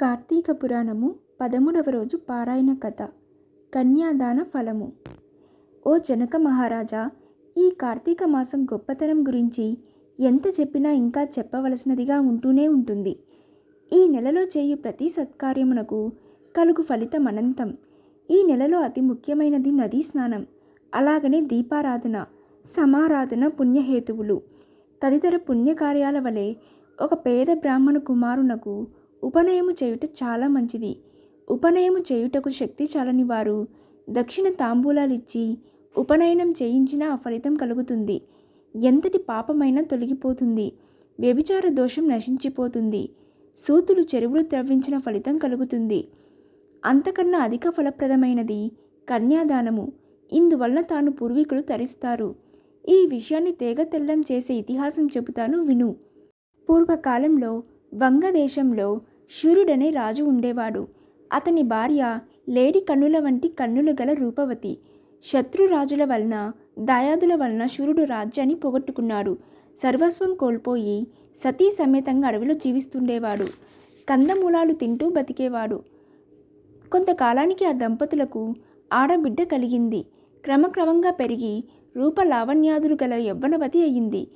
కార్తీక పురాణము పదమూడవ రోజు పారాయణ కథ కన్యాదాన ఫలము. ఓ జనక మహారాజా ఈ కార్తీక మాసం గొప్పతనం గురించి ఎంత చెప్పినా ఇంకా చెప్పవలసినదిగా ఉంటూనే ఉంటుంది. ఈ నెలలో చేయు ప్రతి సత్కార్యమునకు కలుగు ఫలితం అనంతం. ఈ నెలలో అతి ముఖ్యమైనది నదీ స్నానం అలాగనే దీపారాధన సమారాధన పుణ్యహేతువులు. తదితర పుణ్యకార్యాల వలె ఒక పేద బ్రాహ్మణ కుమారునకు ఉపనయము చేయుట చాలా మంచిది. ఉపనయము చేయుటకు శక్తి చాలని వారు దక్షిణ తాంబూలాలిచ్చి ఉపనయనం చేయించిన ఆ ఫలితం కలుగుతుంది. ఎంతటి పాపమైనా తొలగిపోతుంది. వ్యభిచార దోషం నశించిపోతుంది. సూతులు చెరువులు త్రవ్వించిన ఫలితం కలుగుతుంది. అంతకన్నా అధిక ఫలప్రదమైనది కన్యాదానము. ఇందువల్ల తాను పూర్వీకులు తరిస్తారు. ఈ విషయాన్ని తేగ తెల్లం చేసే ఇతిహాసం చెబుతాను విను. పూర్వకాలంలో వంగదేశంలో శూరుడనే రాజు ఉండేవాడు. అతని భార్య లేడి కన్నుల వంటి కన్నులు గల రూపవతి. శత్రురాజుల వలన దాయాదుల వలన శూరుడు రాజ్యాన్ని పోగొట్టుకున్నాడు. సర్వస్వం కోల్పోయి సతీ సమేతంగా అడవిలో జీవిస్తుండేవాడు. కందమూలాలు తింటూ బతికేవాడు. కొంతకాలానికి ఆ దంపతులకు ఆడబిడ్డ కలిగింది. క్రమక్రమంగా పెరిగి రూప లావణ్యాదులు గల యవ్వనవతి అయింది.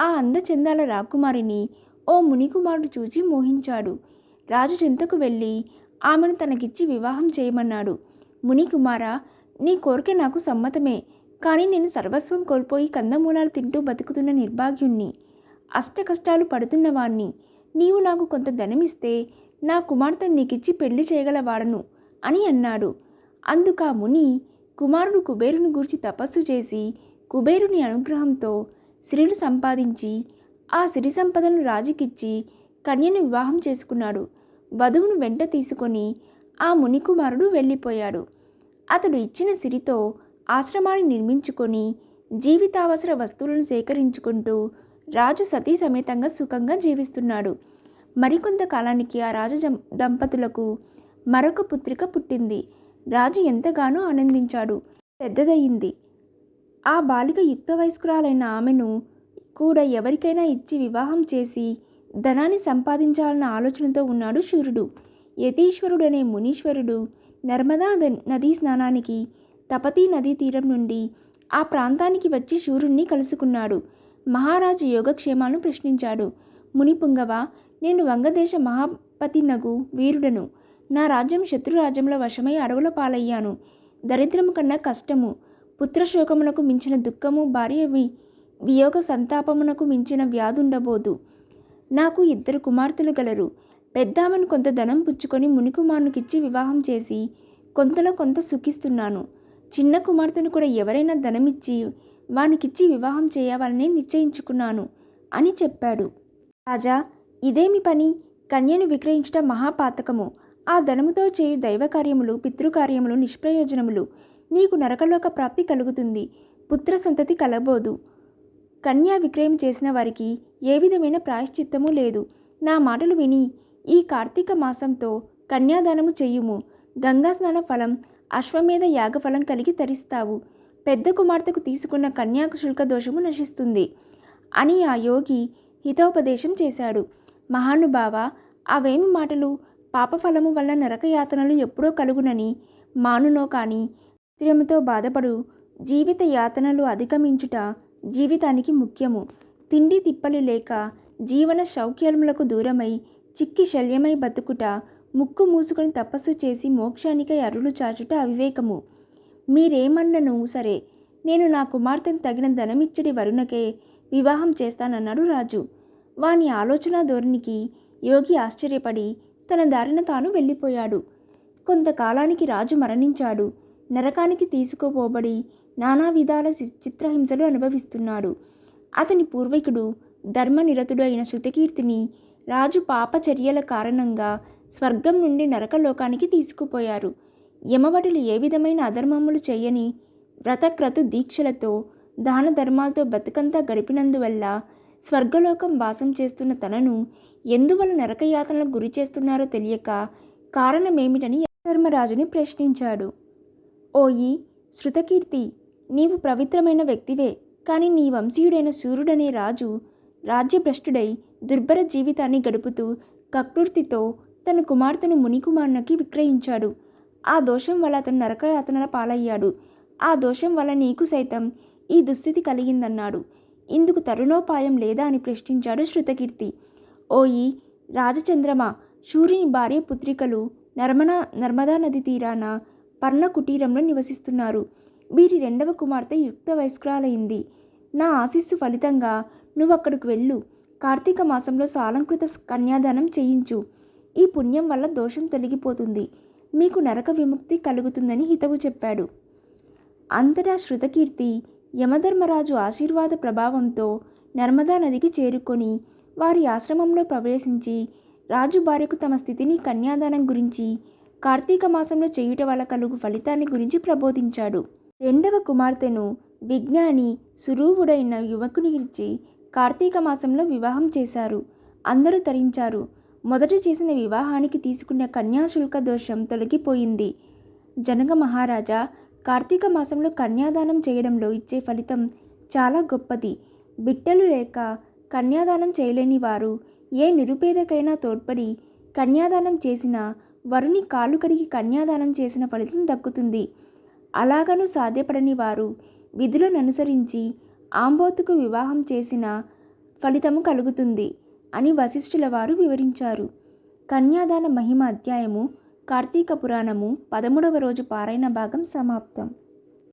ఆ అందచందాల రాకుమారిని ఓ మునికుమారుడు చూచి మోహించాడు. రాజు చింతకు వెళ్ళి ఆమెను తనకిచ్చి వివాహం చేయమన్నాడు. మునికుమార నీ కోరిక నాకు సమ్మతమే కానీ నేను సర్వస్వం కోల్పోయి కందమూలాలు తింటూ బతుకుతున్న నిర్భాగ్యుణ్ణి. అష్ట కష్టాలు పడుతున్నవాణ్ణి నీవు నాకు కొంత ధనమిస్తే నా కుమార్తె నీకిచ్చి పెళ్ళి చేయగలవాడను అని అన్నాడు. అందుక ముని కుమారుడు కుబేరుని గూర్చి తపస్సు చేసి కుబేరుని అనుగ్రహంతో సిరిలు సంపాదించి ఆ సిరి సంపదను రాజుకిచ్చి కన్యను వివాహం చేసుకున్నాడు. వధువును వెంట తీసుకొని ఆ మునికుమారుడు వెళ్ళిపోయాడు. అతడు ఇచ్చిన సిరితో ఆశ్రమాన్ని నిర్మించుకొని జీవితావసర వస్తువులను సేకరించుకుంటూ రాజు సతీ సమేతంగా సుఖంగా జీవిస్తున్నాడు. మరికొంత కాలానికి ఆ రాజ దంపతులకు మరొక పుత్రిక పుట్టింది. రాజు ఎంతగానో ఆనందించాడు. పెద్దదయ్యింది ఆ బాలిక యుక్త వయస్కురాలైన ఆమెను కూడా ఎవరికైనా ఇచ్చి వివాహం చేసి ధనాన్ని సంపాదించాలన్న ఆలోచనతో ఉన్నాడు శూరుడు అనే మునీశ్వరుడు. నర్మదా నదీ స్నానానికి తపతీ నదీ తీరం నుండి ఆ ప్రాంతానికి వచ్చి శూరుణ్ణి కలుసుకున్నాడు. మహారాజు యోగక్షేమాలను ప్రశ్నించాడు. మునిపుంగవ నేను వంగదేశ మహాపతినగు వీరుడను. నా రాజ్యం శత్రురాజ్యంలో వశమై అడవుల పాలయ్యాను. దరిద్రము కన్నా కష్టము పుత్రశోకమునకు మించిన దుఃఖము భార్య వియోగ సంతాపమునకు మించిన వ్యాధుండబోదు నాకు ఇద్దరు కుమార్తెలు గలరు. పెద్దామను కొంత ధనం పుచ్చుకొని మునికుమారునికిచ్చి వివాహం చేసి కొంతలో కొంత సుఖిస్తున్నాను. చిన్న కుమార్తెను కూడా ఎవరైనా ధనమిచ్చి వానికిచ్చి వివాహం చేయవాలని నిశ్చయించుకున్నాను అని చెప్పాడు. రాజా ఇదేమి పని? కన్యను విక్రయించుట మహాపాతకము. ఆ ధనముతో చేయు దైవకార్యములు పితృకార్యములు నిష్ప్రయోజనములు నీకు నరకలోక ప్రాప్తి కలుగుతుంది. పుత్ర సంతతి కలబోదు. కన్యా విక్రయం చేసిన వారికి ఏ విధమైన ప్రాయశ్చిత్తము లేదు. నా మాటలు విని ఈ కార్తీక మాసంతో కన్యాదానము చెయ్యుము గంగా స్నాన ఫలం అశ్వమేధ యాగఫలం కలిగి తరిస్తావు. పెద్ద కుమార్తెకు తీసుకున్న కన్యాకు శుల్క దోషము నశిస్తుంది. అని ఆ యోగి హితోపదేశం చేశాడు. మహానుభావ అవేమి మాటలు? పాపఫలము వల్ల నరకయాతనలు ఎప్పుడో కలుగునని మానునో కాని స్త్రీముతో బాధపడు జీవిత యాతనలు అధిగమించుట జీవితానికి ముఖ్యము. తిండి తిప్పలు లేక జీవన సౌఖ్యములకు దూరమై చిక్కి శల్యమై బతుకుట ముక్కు మూసుకొని తపస్సు చేసి మోక్షానికై అరులు చాచుట అవివేకము. మీరేమన్నను? సరే నేను నా కుమార్తెను తగిన ధనమిచ్చడి వరుణకే వివాహం చేస్తానన్నాడు రాజు. వాని ఆలోచన ధోరణికి యోగి ఆశ్చర్యపడి తన దారిన తాను వెళ్ళిపోయాడు. కొంతకాలానికి రాజు మరణించాడు. నరకానికి తీసుకుపోబడి నానా విధాల చిత్రహింసలు అనుభవిస్తున్నాడు. అతని పూర్వీకుడు ధర్మనిరతుడు అయిన శృతకీర్తిని రాజు పాపచర్యల కారణంగా స్వర్గం నుండి నరకలోకానికి తీసుకుపోయారు. యమవటులు ఏ విధమైన అధర్మములు చేయని వ్రతక్రతు దీక్షలతో దాన ధర్మాలతో బతుకంతా గడిపినందువల్ల స్వర్గలోకం వాసం చేస్తున్న తనను ఎందువల్ల నరకయాతనలకు గురి చేస్తున్నారో తెలియక కారణమేమిటని ధర్మరాజుని ప్రశ్నించాడు. ఓయి శృతకీర్తి! నీవు పవిత్రమైన వ్యక్తివే కానీ నీ వంశీయుడైన సూర్యుడనే రాజు రాజ్యభ్రష్టుడై దుర్భర జీవితాన్ని గడుపుతూ కకృతితో తన కుమార్తెను మునికుమారునికి విక్రయించాడు. ఆ దోషం వల్ల అతను నరకయాతనల పాలయ్యాడు. ఆ దోషం వల్ల నీకు సైతం ఈ దుస్థితి కలిగిందన్నాడు. ఇందుకు తరుణోపాయం లేదా అని ప్రశ్నించాడు శృతకీర్తి. ఓయి రాజచంద్రమ సూర్యుని భార్య పుత్రికలు నర్మనా నర్మదా నది తీరాన పర్ణ కుటీరంలో నివసిస్తున్నారు. వీరి రెండవ కుమార్తె యుక్త వయస్కురాలైంది నా ఆశీస్సు ఫలితంగా నువ్వు అక్కడికి వెళ్ళు. కార్తీక మాసంలో సాలంకృత కన్యాదానం చేయించు. ఈ పుణ్యం వల్ల దోషం తొలగిపోతుంది. మీకు నరక విముక్తి కలుగుతుందని హితవు చెప్పాడు. అంతటా శృతకీర్తి యమధర్మరాజు ఆశీర్వాద ప్రభావంతో నర్మదా నదికి చేరుకొని వారి ఆశ్రమంలో ప్రవేశించి రాజు భార్యకు తమ స్థితిని కన్యాదానం గురించి కార్తీక మాసంలో చేయుట వల్ల కలుగు ఫలితాన్ని గురించి ప్రబోధించాడు. రెండవ కుమార్తెను విజ్ఞాని సురూవుడైన యువకుని ఇచ్చి కార్తీక మాసంలో వివాహం చేశారు. అందరూ తరించారు. మొదట చేసిన వివాహానికి తీసుకున్న కన్యాశుల్క దోషం తొలగిపోయింది. జనక మహారాజా కార్తీక మాసంలో కన్యాదానం చేయడంలో ఇచ్చే ఫలితం చాలా గొప్పది. బిడ్డలు లేక కన్యాదానం చేయలేని వారు ఏ నిరుపేదకైనా తోడ్పడి కన్యాదానం చేసిన వరుని కాలు కడిగి కన్యాదానం చేసిన ఫలితం దక్కుతుంది. అలాగను సాధ్యపడని వారు విధులను అనుసరించి ఆంబోతుకు వివాహం చేసిన ఫలితము కలుగుతుంది అని వశిష్ఠుల వారు వివరించారు. కన్యాదాన మహిమ అధ్యాయము కార్తీక పురాణము పదమూడవ రోజు పారాయణ భాగం సమాప్తం.